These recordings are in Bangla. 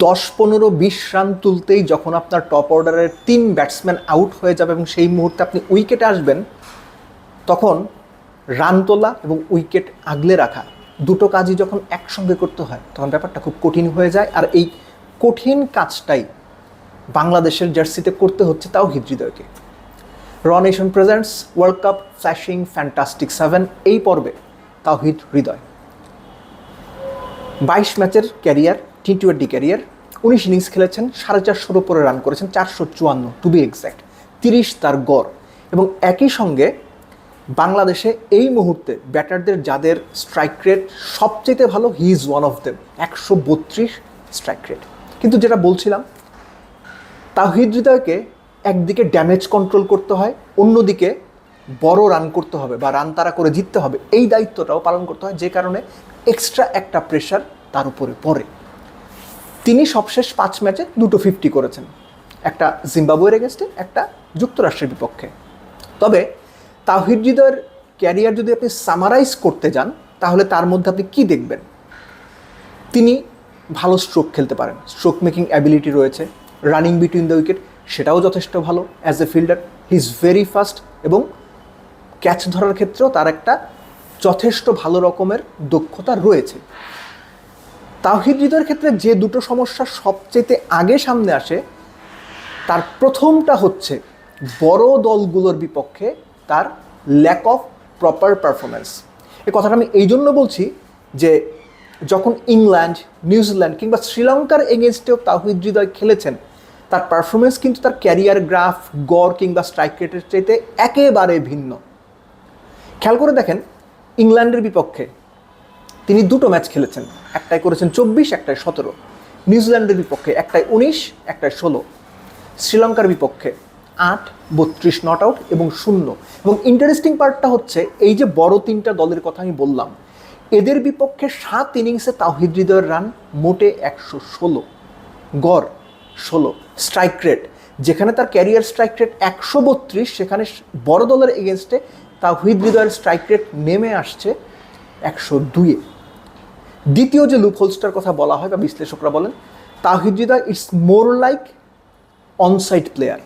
দশ পনেরো বিশ রান তুলতেই যখন আপনার টপ অর্ডারের তিন ব্যাটসম্যান আউট হয়ে যাবে এবং সেই মুহূর্তে আপনি উইকেটে আসবেন, তখন রান তোলা এবং উইকেট আগলে রাখা দুটো কাজই যখন একসঙ্গে করতে হয়, তখন ব্যাপারটা খুব কঠিন হয়ে যায়। আর এই কঠিন কাজটাই বাংলাদেশের জার্সিতে করতে হচ্ছে তাও হৃদয়কে র nation presents world cup flashing fantastic seven এই পর্বে তাওহিদ হৃদয়। বাইশ ম্যাচের ক্যারিয়ার টি টোয়েন্টি ক্যারিয়ার উনিশ ইনিংস খেলেছেন, সাড়ে চারশোর উপরে রান করেছেন, চারশো চুয়ান্ন টু বি এক্স্যাক্ট তিরিশ তার গড়। এবং একই সঙ্গে বাংলাদেশে এই মুহূর্তে ব্যাটারদের যাদের স্ট্রাইক রেট সবচেয়ে ভালো he is one of them একশো বত্রিশ স্ট্রাইক রেট কিন্তু যেটা বলছিলাম তাহিদ হৃদয়কে একদিকে ড্যামেজ কন্ট্রোল করতে হয়, অন্যদিকে বড় রান করতে হবে বা রান তারা করে জিততে হবে। এই দায়িত্বটাও পালন করতে হয়, যে কারণে এক্সট্রা একটা প্রেশার তার উপরে পড়ে। তিনি সবশেষ পাঁচ ম্যাচে দুটো ফিফটি করেছেন। একটা জিম্বাবুয়ের এগেনস্টে একটা যুক্তরাষ্ট্রের বিপক্ষে। তবে তাহিদ হৃদয়ের ক্যারিয়ার যদি আপনি সামারাইজ করতে যান, তাহলে তার মধ্যে আপনি কী দেখবেন? তিনি ভালো স্ট্রোক খেলতে পারেন। স্ট্রোক মেকিং অ্যাবিলিটি রয়েছে। রানিং বিটুইন দ্য উইকেট সেটাও যথেষ্ট ভালো। As a fielder he is very fast এবং ক্যাচ ধরার ক্ষেত্রেও তার একটা যথেষ্ট ভালো রকমের দক্ষতা রয়েছে। তাহিদ হৃদয়ের ক্ষেত্রে যে দুটো সমস্যা সবচেয়ে আগে সামনে আসে, তার প্রথমটা হচ্ছে বড় দলগুলোর বিপক্ষে তার ল্যাক অফ প্রপার পারফরমেন্স এই কথাটা আমি এই জন্য বলছি যে যখন ইংল্যান্ড, নিউজিল্যান্ড কিংবা শ্রীলঙ্কার এগেনস্টেও তাহিদ হৃদয় খেলেছেন, তার পারফরমেন্স কিন্তু তার ক্যারিয়ার গ্রাফ গড় কিংবা স্ট্রাইক রেটের চাইতে একেবারে ভিন্ন। খেয়াল করে দেখেন, ইংল্যান্ডের বিপক্ষে তিনি দুটো ম্যাচ খেলেছেন একটাই করেছেন চব্বিশ একটাই সতেরো। নিউজিল্যান্ডের বিপক্ষে একটাই উনিশ একটাই ষোলো। শ্রীলঙ্কার বিপক্ষে আট, বত্রিশ নট আউট এবং শূন্য। এবং ইন্টারেস্টিং পার্টটা হচ্ছে, এই যে বড় তিনটা দলের কথা আমি বললাম, এদের বিপক্ষে সাত ইনিংসে তাহিদ হৃদয়ের রান, মোটে একশো ষোলো। গড় ষোলো। স্ট্রাইক রেট যেখানে তার ক্যারিয়ার স্ট্রাইক রেট একশো বত্রিশ, সেখানে বড় দলের এগেনস্টে তাহিদ হৃদয়ের স্ট্রাইক রেট নেমে আসছে একশো দুইয়ে। দ্বিতীয় যে লুপ হোলসটার কথা বলা হয় বা বিশ্লেষকরা বলেন Tahid Hridoy it's more like onside player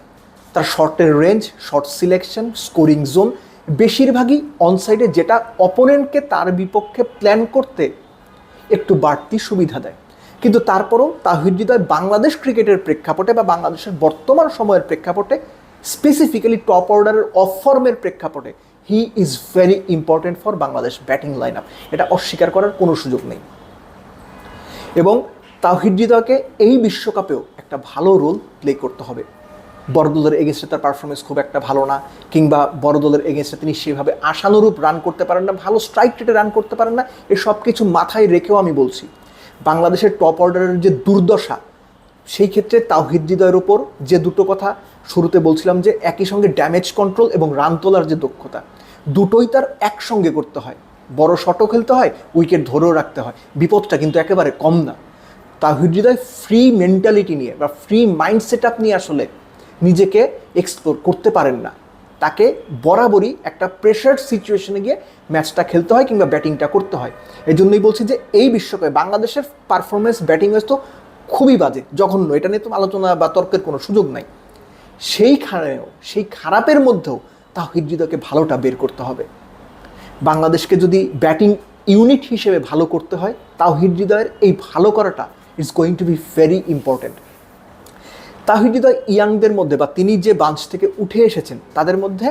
তার শর্টের range shot selection scoring zone বেশিরভাগই অনসাইডে যেটা অপোনেন্টকে তার বিপক্ষে প্ল্যান করতে একটু বাড়তি সুবিধা দেয়। কিন্তু তারপরও তাহিদ হৃদয় বাংলাদেশ ক্রিকেটের প্রেক্ষাপটে বা বাংলাদেশের বর্তমান সময়ের প্রেক্ষাপটে স্পেসিফিক্যালি টপ অর্ডারের অফ ফর্মের প্রেক্ষাপটে he is very important for Bangladesh batting line up এটা অস্বীকার করার কোনো সুযোগ নেই। এবং তাহিদ এই বিশ্বকাপেও একটা ভালো রোল প্লে করতে হবে। বড় দলের এগেনস্টে তার পারফরমেন্স খুব একটা ভালো না, কিংবা বড় দলের এগেনস্টে তিনি সেভাবে আশানুরূপ রান করতে পারেন না, ভালো স্ট্রাইক রেটে রান করতে পারেন না, এসব কিছু মাথায় রেখেও আমি বলছি। বাংলাদেশের টপ অর্ডারের যে দুর্দশা সেই ক্ষেত্রে তাওহিদ হৃদয়ের ওপর যে দুটো কথা শুরুতে বলছিলাম যে একই সঙ্গে ড্যামেজ কন্ট্রোল এবং রান তোলার যে দক্ষতা, দুটোই তার একসঙ্গে করতে হয়। বড় শটও খেলতে হয় উইকেট ধরেও রাখতে হয়। বিপদটা কিন্তু একেবারে কম না। তাহিদ হৃদয় ফ্রি মেন্টালিটি নিয়ে বা ফ্রি মাইন্ড সেট আপ নিয়ে আসলে নিজেকে এক্সপ্লোর করতে পারেন না। তাকে বরাবরই একটা প্রেশার সিচুয়েশনে গিয়ে ম্যাচটা খেলতে হয় কিংবা ব্যাটিংটা করতে হয়। এই জন্যই বলছি যে এই বিশ্বকাপে বাংলাদেশের পারফরমেন্স ব্যাটিং তো খুবই বাজে, জঘন্য। এটা নিয়ে তো আলোচনা বা তর্কের কোনো সুযোগ নাই। সেইখানেও সেই খারাপের মধ্যেও তাহিদ হৃদয়কে ভালোটা বের করতে হবে। বাংলাদেশকে যদি ব্যাটিং ইউনিট হিসেবে ভালো করতে হয় তাহিদ হৃদয়ের এই ভালো করাটা is going to be very important Tahid Hridoy ইয়াংদের মধ্যে বা তিনি যে বাঞ্চ থেকে উঠে এসেছেন, তাদের মধ্যে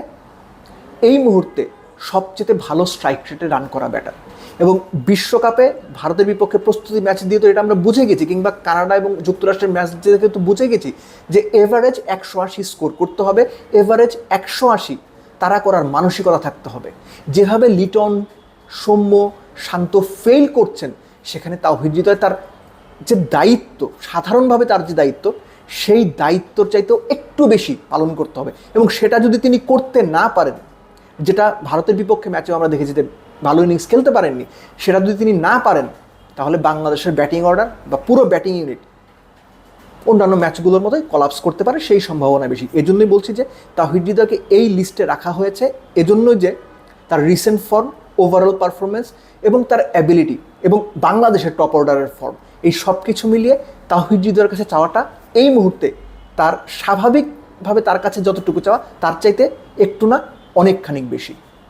এই মুহূর্তে সবচেয়ে ভালো স্ট্রাইক রেটে রান করা ব্যাটার এবং বিশ্বকাপে ভারতের বিপক্ষে প্রস্তুতি ম্যাচ দিয়ে তো এটা আমরা বুঝে গেছি, কিংবা কানাডা এবং যুক্তরাষ্ট্রের ম্যাচ দিয়ে তো বুঝে গেছি যে এভারেজ একশো আশি স্কোর করতে হবে এভারেজ একশো আশি তারা করার মানসিকতা থাকতে হবে। যেভাবে লিটন, সৌম্য, শান্ত ফেল করছেন, সেখানে তাওহিদ হৃদয় তার যে দায়িত্ব, সাধারণভাবে তার যে দায়িত্ব, সেই দায়িত্বর চাইতেও একটু বেশি পালন করতে হবে। এবং সেটা যদি তিনি করতে না পারেন যেটা ভারতের বিপক্ষে ম্যাচেও আমরা দেখেছি যে ভালো ইনিংস খেলতে পারেননি, সেটা যদি তিনি না পারেন, তাহলে বাংলাদেশের ব্যাটিং অর্ডার বা পুরো ব্যাটিং ইউনিট অন্যান্য ম্যাচগুলোর মতোই কলাপস করতে পারে, সেই সম্ভাবনা বেশি। এজন্যই বলছি যে তাহিদ হৃদয়কে এই লিস্টে রাখা হয়েছে, এজন্যই যে তার রিসেন্ট ফর্ম ওভারঅল পারফরমেন্স এবং তার অ্যাবিলিটি এবং বাংলাদেশের টপ অর্ডারের ফর্ম এই সব কিছু মিলিয়ে তাহিদ হৃদয়ের কাছে চাওয়াটা এই মুহূর্তে তার স্বাভাবিকভাবে তার কাছে যতটুকু চাওয়া, তার চাইতে একটু না অনেকখানি বেশি।